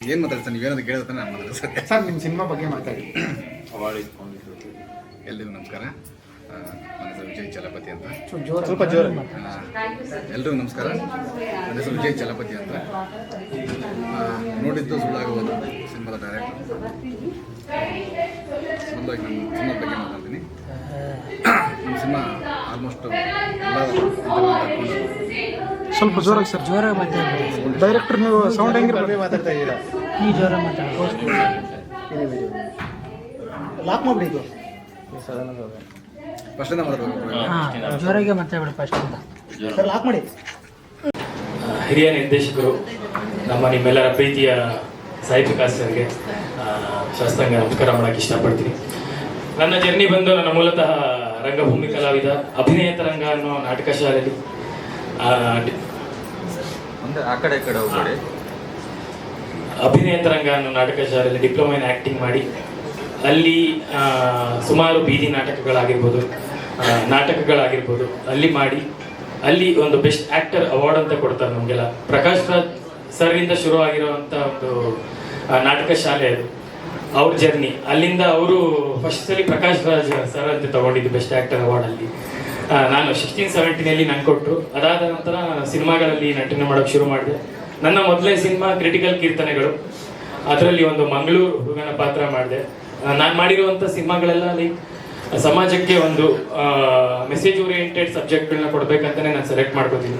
ಏನು ಮಾತಾಡ್ತಾನೆ ನೀವೇನಾದ್ರು ಕೇಳಿದ್ರೆ ನಾನು ಸರ್ ನಿಮ್ಮ ಸಿನಿಮಾ ಬಗ್ಗೆ ಮಾತಾಡಿ. ಎಲ್ರಿಗೂ ನಮಸ್ಕಾರ. ಆ, ನನ್ನ ಹೆಸರು ವಿಜಯ್ ಚಲಪತಿ ಅಂತ. ಸ್ವಲ್ಪ ಜೋರ ಆ, ಎಲ್ರಿಗೂ ನಮಸ್ಕಾರ. ನನ್ನ ಹೆಸರು ವಿಜಯ್ ಚಲಪತಿ ಅಂತ. ಆ, ನೋಡಿದ್ದು ಸುಳ್ಳಾಗಬಹುದು ಸಿನಿಮಾದ ಡೈರೆಕ್ಟರ್. ಮೊದಲಾಗಿ ನಾನು ಸಿನಿಮಾ ಬಗ್ಗೆ ಮಾತಾಡ್ತೀನಿ. ನಮ್ಮ ಸಿನಿಮಾ ಆಲ್ಮೋಸ್ಟ್ ಎಲ್ಲ ಸ್ವಲ್ಪ ಜೋರಾಗಿ ಸರ್. ಜೋರಾಗಿ ಮಾತಾಡ್ತೀವಿ ಡೈರೆಕ್ಟರ್ ನೀವು ಸೌಂಡ್ ಹೆಂಗಿರ್ಬೇಕು ಮಾತಾಡ್ತಾ ಇದ್ದೀರಾ? ಈ ಜೋರ ಮಾತಾಡ್ಬೋದು ಲಾಕ್ ಮಾಡ್ಬಿಡಿ ಇದು. ಫಸ್ಟಿಂದ ಮಾತಾಡ್ಬೇಕು ಹಾಂ ಜೋರಾಗೆ ಮಾತಾಡ್ಬಿಡಿ ಫಸ್ಟ್ ಸರ್ ಲಾಕ್ ಮಾಡಿ. ಹಿರಿಯ ನಿರ್ದೇಶಕರು ನಮ್ಮ ನಿಮ್ಮೆಲ್ಲರ ಪ್ರೀತಿಯ ಸಾಹಿತ್ಯ ಕಾಸ್ಟರ್ಗೆ ಶಾಸ್ತ್ರಾಂಗ ನಮಸ್ಕಾರ ಮಾಡಕ್ಕೆ ಇಷ್ಟಪಡ್ತೀನಿ. ನನ್ನ ಜರ್ನಿ ಬಂದು ನನ್ನ ಮೂಲತಃ ರಂಗಭೂಮಿ ಕಲಾವಿದ ಅಭಿನಯ ತರಂಗ ಅನ್ನೋ ನಾಟಕ ಶಾಲೆಯಲ್ಲಿ ಅಭಿನಯ ತರಂಗ ನಾಟಕ ಶಾಲೆಯಲ್ಲಿ ಡಿಪ್ಲೊಮಾ ಇನ್ ಆ್ಯಕ್ಟಿಂಗ್ ಮಾಡಿ. ಅಲ್ಲಿ ಸುಮಾರು ಬೀದಿ ನಾಟಕಗಳಾಗಿರ್ಬೋದು ನಾಟಕಗಳಾಗಿರ್ಬೋದು ಅಲ್ಲಿ ಮಾಡಿ. ಅಲ್ಲಿ ಒಂದು ಬೆಸ್ಟ್ ಆಕ್ಟರ್ ಅವಾರ್ಡ್ ಅಂತ ಕೊಡ್ತಾರೆ ನಮಗೆಲ್ಲ. ಪ್ರಕಾಶ್ ರಾಜ್ ಸರ್ ಇಂದ ಶುರು ಆಗಿರುವಂತ ಒಂದು ನಾಟಕ ಶಾಲೆ ಅದು. ಅವ್ರ ಜರ್ನಿ. ಅಲ್ಲಿಂದ ಅವರು ಫಸ್ಟ್ ಸಲ ಪ್ರಕಾಶ್ ರಾಜ್ ಸರ್ ಅಂತ ತಗೊಂಡಿದ್ದು ಬೆಸ್ಟ್ ಆಕ್ಟರ್ ಅವಾರ್ಡ್ ಅಲ್ಲಿ ಆ, ನಾನು ಸಿಕ್ಸ್ಟೀನ್ ಸೆವೆಂಟೀನಲ್ಲಿ ನಂಗೆ ಕೊಟ್ಟರು ಅದಾದ ನಂತರ ಸಿನಿಮಾಗಳಲ್ಲಿ ನಟನೆ ಮಾಡೋಕೆ ಶುರು ಮಾಡಿದೆ. ನನ್ನ ಮೊದಲೇ ಸಿನಿಮಾ ಕ್ರಿಟಿಕಲ್ ಕೀರ್ತನೆಗಳು. ಅದರಲ್ಲಿ ಒಂದು ಮಂಗಳೂರು ಹುಡುಗನ ಪಾತ್ರ ಮಾಡಿದೆ. ನಾನು ಮಾಡಿರುವಂಥ ಸಿನಿಮಾಗಳೆಲ್ಲ, ಲೈಕ್, ಸಮಾಜಕ್ಕೆ ಒಂದು ಮೆಸೇಜ್ ಓರಿಯೆಂಟೆಡ್ ಸಬ್ಜೆಕ್ಟ್ಗಳನ್ನ ಕೊಡಬೇಕಂತಲೇ ನಾನು ಸೆಲೆಕ್ಟ್ ಮಾಡ್ಕೋತೀನಿ.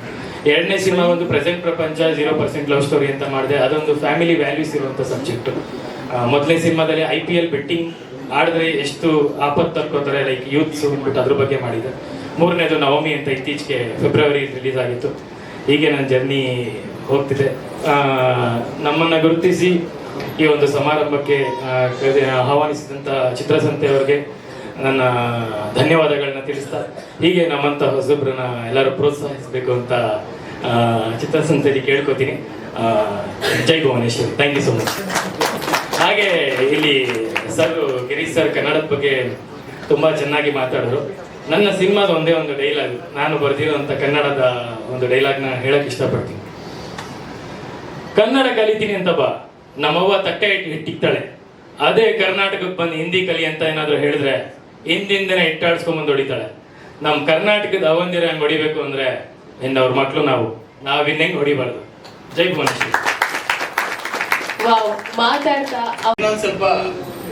ಎರಡನೇ ಸಿನಿಮಾ ಒಂದು ಪ್ರೆಸೆಂಟ್ ಪ್ರಪಂಚ ಜೀರೋ ಪರ್ಸೆಂಟ್ ಲವ್ ಸ್ಟೋರಿ ಅಂತ ಮಾಡಿದೆ. ಅದೊಂದು ಫ್ಯಾಮಿಲಿ ವ್ಯಾಲ್ಯೂಸ್ ಇರುವಂಥ ಸಬ್ಜೆಕ್ಟು ಮೊದಲನೇ ಸಿನಿಮಾದಲ್ಲಿ ಐ ಪಿ ಎಲ್ ಬೆಟ್ಟಿಂಗ್ ಆಡಿದ್ರೆ ಎಷ್ಟು ಆಪತ್ತು ತರ್ಕೋತಾರೆ ಲೈಕ್ ಯೂತ್ಸ್ ಅಂದ್ಬಿಟ್ಟು ಅದ್ರ ಬಗ್ಗೆ ಮಾಡಿದೆ. ಮೂರನೇದು ನವಮಿ ಅಂತ ಇತ್ತೀಚೆಗೆ ಫೆಬ್ರವರಿ ರಿಲೀಸ್ ಆಗಿತ್ತು. ಹೀಗೆ ನನ್ನ ಜರ್ನಿ ಹೋಗ್ತಿದೆ. ನಮ್ಮನ್ನು ಗುರುತಿಸಿ ಈ ಒಂದು ಸಮಾರಂಭಕ್ಕೆ ಆಹ್ವಾನಿಸಿದಂಥ ಚಿತ್ರಸಂತೆ ಅವರಿಗೆ ನನ್ನ ಧನ್ಯವಾದಗಳನ್ನ ತಿಳಿಸ್ತಾ, ಹೀಗೆ ನಮ್ಮಂಥ ಹೊಸಬ್ರನ್ನ ಎಲ್ಲರೂ ಪ್ರೋತ್ಸಾಹಿಸಬೇಕು ಅಂತ ಚಿತ್ರಸಂತೆಯಲ್ಲಿ ಕೇಳ್ಕೊತೀನಿ. ಜೈ Bhuvaneshwar. Thank you so much ಹಾಗೆ ಇಲ್ಲಿ ಸರ್ ಗಿರೀಶ್ ಸರ್ ಕನ್ನಡದ ಬಗ್ಗೆ ತುಂಬಾ ಚೆನ್ನಾಗಿ ಮಾತಾಡಿದ್ರು. ನನ್ನ ಸಿನಿಮಾದ ಒಂದೇ ಒಂದು ಡೈಲಾಗ್ ನಾನು ಬರ್ದಿರೋಂಥ ಕನ್ನಡದ ಒಂದು ಡೈಲಾಗ್ನ ಹೇಳಕ್ ಇಷ್ಟಪಡ್ತೀನಿ. ಕನ್ನಡ ಕಲಿತೀನಿ ಅಂತ ಬಾ. ನಮ್ಮವ್ವ ತಟ್ಟೆ ಇಟ್ಟು ಇಟ್ಟಿಕ್ತಾಳೆ. ಅದೇ ಕರ್ನಾಟಕಕ್ಕೆ ಬಂದು ಹಿಂದಿ ಕಲಿ ಅಂತ ಏನಾದರೂ ಹೇಳಿದ್ರೆ ಹಿಂದಿಂದನೇ ಇಟ್ಟಾಡ್ಸ್ಕೊಂಬಂದು ಹೊಡಿತಾಳೆ. ನಮ್ಮ ಕರ್ನಾಟಕದ ಅವಂದಿರ ಹಂಗೆ ಹೊಡಿಬೇಕು ಅಂದ್ರೆ ಇನ್ನವ್ರ ಮಕ್ಕಳು ನಾವು. ನಾವು ಇನ್ನೆಂಗ್ ಹೊಡಿಬಾರ್ದು. ಜೈ ಭುವನೇಶ್ವರಿ. ವಾವ್ ಮಾತಾಡ್ತಾ ಸ್ವಲ್ಪ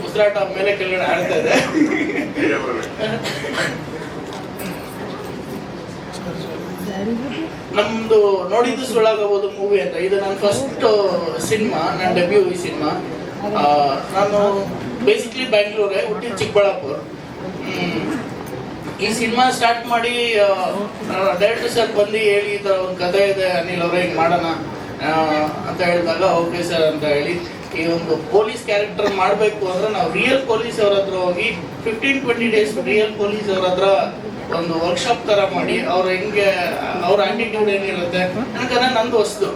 ಉಸಿರಾಟ ಮೇಲೆ ಕೆಳಗಡೆ ಆಡ್ತಾ ಇದೆ. ನಮ್ದು ನೋಡಿದ್ದು ಸುಳ್ಳಾಗಬಹುದು ಮೂವಿ ಅಂತ. ಇದು ನನ್ನ ಫಸ್ಟ್ ಸಿನಿಮಾ ನನ್ನ ಡೆಬ್ಯೂ ಈ ಸಿನಿಮಾ ನಾನು ಬೇಸಿಕ್ಲಿ ಬ್ಯಾಂಗ್ಳೂರೇ ಹುಟ್ಟಿದ ಚಿಕ್ಕಬಳ್ಳಾಪುರ. ಈ ಸಿನಿಮಾ ಸ್ಟಾರ್ಟ್ ಮಾಡಿ ಡೈರೆಕ್ಟರ್ ಸರ್ ಬಂದು ಹೇಳಿ, ಈ ಥರ ಒಂದು ಕಥೆ ಇದೆ, ಅನಿಲ್ ಅವರೇ, ಹಿಂಗೆ ಮಾಡೋಣ ಅಂತ ಹೇಳಿದಾಗ ಓಕೆ ಸರ್ ಅಂತ ಹೇಳಿ, ಈ ಒಂದು ಪೊಲೀಸ್ ಕ್ಯಾರೆಕ್ಟರ್ ಮಾಡಬೇಕು ಅಂದ್ರೆ ನಾವು ರಿಯಲ್ ಪೊಲೀಸ್ ಅವ್ರ ಹತ್ರ ಹೋಗಿ fifteen twenty days real police ಅವ್ರ ಹತ್ರ ಒಂದು ವರ್ಕ್ಶಾಪ್ ತರ ಮಾಡಿ ಅವ್ರ ಹೆಂಗೆ, ಅವ್ರ ಆಟಿಟ್ಯೂಡ್ ಏನಿರುತ್ತೆ? ಯಾಕಂದ್ರೆ ನಂದು ಹೊಸದು.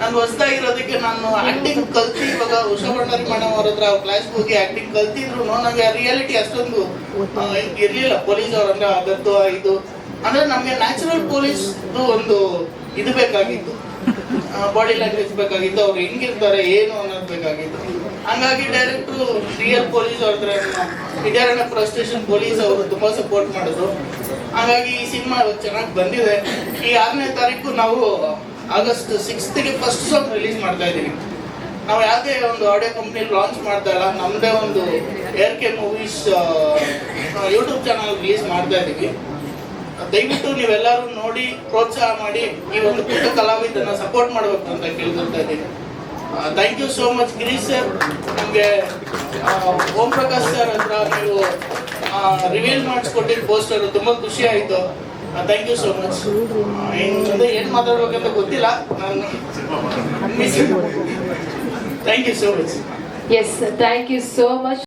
ನಂದು ಹೊಸದಾಗಿರೋದಕ್ಕೆ ನಾನು ಆಕ್ಟಿಂಗ್ ಕಲ್ತಿ, ಇವಾಗ ಉಷಾ ಭಂಡಾರಿ ಮೇಡಮ್ ಅವ್ರ ಹತ್ರ ಕ್ಲಾಸ್ಗೆ ಹೋಗಿ ಆಕ್ಟಿಂಗ್ ಕಲ್ತಿದ್ರು, ನನಗೆ ರಿಯಾಲಿಟಿ ಅಷ್ಟೊಂದು ಇರಲಿಲ್ಲ. ಪೊಲೀಸ್ ಅವ್ರ ಅಂದ್ರೆ ಅದದ್ದು ಇದು ಅಂದ್ರೆ ನಮ್ಗೆ ನ್ಯಾಚುರಲ್ ಪೊಲೀಸ್ ಒಂದು ಇದು ಬೇಕಾಗಿತ್ತು. ಬಾಡಿ ಲ್ಯಾಂಗ್ವೇಜ್ ಬೇಕಾಗಿತ್ತು. ಅವ್ರು ಹೆಂಗಿರ್ತಾರೆ, ಏನು ಅನ್ನೋದು ಬೇಕಾಗಿತ್ತು. ಹಂಗಾಗಿ ಡೈರೆಕ್ಟ್ರು ರಿಯಲ್ ಪೊಲೀಸ್ ಅವ್ರ ಹತ್ರ ಸ್ಟೇಷನ್ ಪೊಲೀಸ್ ಅವರು ತುಂಬಾ ಸಪೋರ್ಟ್ ಮಾಡಿದ್ರು. ಹಾಗಾಗಿ ಈ ಸಿನಿಮಾ ಚೆನ್ನಾಗಿ ಬಂದಿದೆ. ಈ ಆರನೇ ತಾರೀಕು ನಾವು ಆಗಸ್ಟ್ ಸಿಕ್ಸ್ತ್ಗೆ ಫಸ್ಟ್ ಸಾಂಗ್ ರಿಲೀಸ್ ಮಾಡ್ತಾ ಇದ್ದೀವಿ. ನಾವು ಯಾವುದೇ ಒಂದು ಆಡಿಯೋ ಕಂಪ್ನಿ ಲಾಂಚ್ ಮಾಡ್ತಾ ಇಲ್ಲ. ನಮ್ಮದೇ ಒಂದು R K movies YouTube channel release ಮಾಡ್ತಾ ಇದ್ದೀವಿ. ದಯವಿಟ್ಟು ನೀವೆಲ್ಲರೂ ನೋಡಿ, ಪ್ರೋತ್ಸಾಹ ಮಾಡಿ ಈ ಒಂದು ಪುಟ್ಟ ಕಲಾವಿದನ್ನ ಸಪೋರ್ಟ್ ಮಾಡಬೇಕು ಅಂತ ಕೇಳ್ಕೊಳ್ತಾ ಇದ್ದೀನಿ thank you so much Girish sir ನಮಗೆ ಓಂ ಪ್ರಕಾಶ್ ಸರ್ ಹತ್ರ ನೀವು ರಿವೀಲ್ ಮಾಡಿಸ್ಕೊಟ್ಟಿದ್ದು ಪೋಸ್ಟರ್ ತುಂಬ ಖುಷಿ ಆಯಿತು. ಥ್ಯಾಂಕ್ ಯು ಸೋ ಮಚ್ ಮುಂದೆ ಏನು ಮಾತಾಡ್ಬೇಕಂತ ಗೊತ್ತಿಲ್ಲ. ನಾನು thank you so much yes thank you so much